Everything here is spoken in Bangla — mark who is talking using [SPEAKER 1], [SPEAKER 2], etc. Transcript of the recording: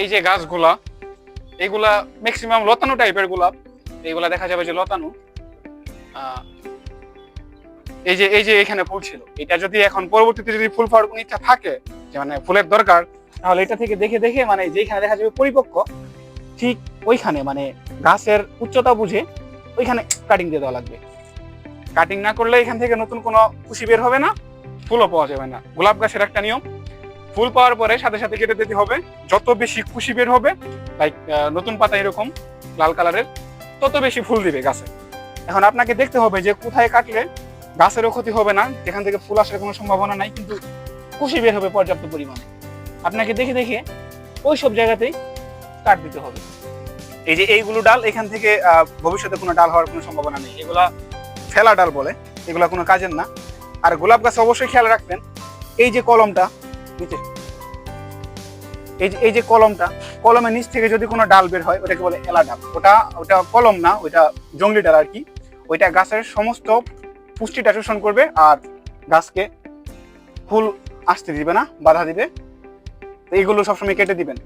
[SPEAKER 1] এই যে গাছগুলা এগুলা ম্যাক্সিমাম লতানো টাইপের গোলাপ। এগুলা দেখা যাবে যে লতানো এই যে এই যে এখানে ফুল ছিল। এটা যদি এখন পরবর্তীতে যদি ফুল কোনো ইচ্ছা থাকে, যে মানে ফুলের দরকার, তাহলে এটা থেকে দেখে দেখে মানে যেখানে দেখা যাবে পরিপক্ক, ঠিক ওইখানে মানে গাছের উচ্চতা বুঝে ওইখানে কাটিং দিয়ে দেওয়া লাগবে। কাটিং না করলে এখান থেকে নতুন কোনো কুশি বের হবে না, ফুলও পাওয়া যাবে না। গোলাপ গাছের একটা নিয়ম ফুল পাওয়ার পরে সাথে সাথে কেটে দিতে হবে। যত বেশি কুশি বের হবে লাইক নতুন পাতা এরকম, লাল কালারের, তত বেশি ফুল দিবে গাছে। এখন আপনাকে দেখতে হবে যে কোথায় কাটলে গাছেরও ক্ষতি হবে না, যেখান থেকে ফুল আসার কোনো সম্ভাবনা নাই, কিন্তু কুশি বের হবে পর্যাপ্ত পরিমাণে। আপনাকে দেখে দেখে ওই সব জায়গাতেই কাট দিতে হবে। এই যে এইগুলো ডাল, এখান থেকে ভবিষ্যতে কোনো ডাল হওয়ার কোনো সম্ভাবনা নেই। এগুলা ফেলা ডাল বলে, এগুলা কোনো কাজের না। আর গোলাপ গাছে অবশ্যই খেয়াল রাখবেন। এই যে কলমটা নিচে। এই যে এই যে কলমটা, কলমের নিচ থেকে যদি কোনো ডাল বের হয়, ওটাকে বলে এলা ডাল ওটা ওটা কলম না, ওইটা জঙ্গলি ডাল আর কি। ওইটা গাছের সমস্ত পুষ্টিটা শোষণ করবে আর গাছকে ফুল আসতে দিবে না, বাধা দিবে। এইগুলো সবসময় কেটে দিবেন।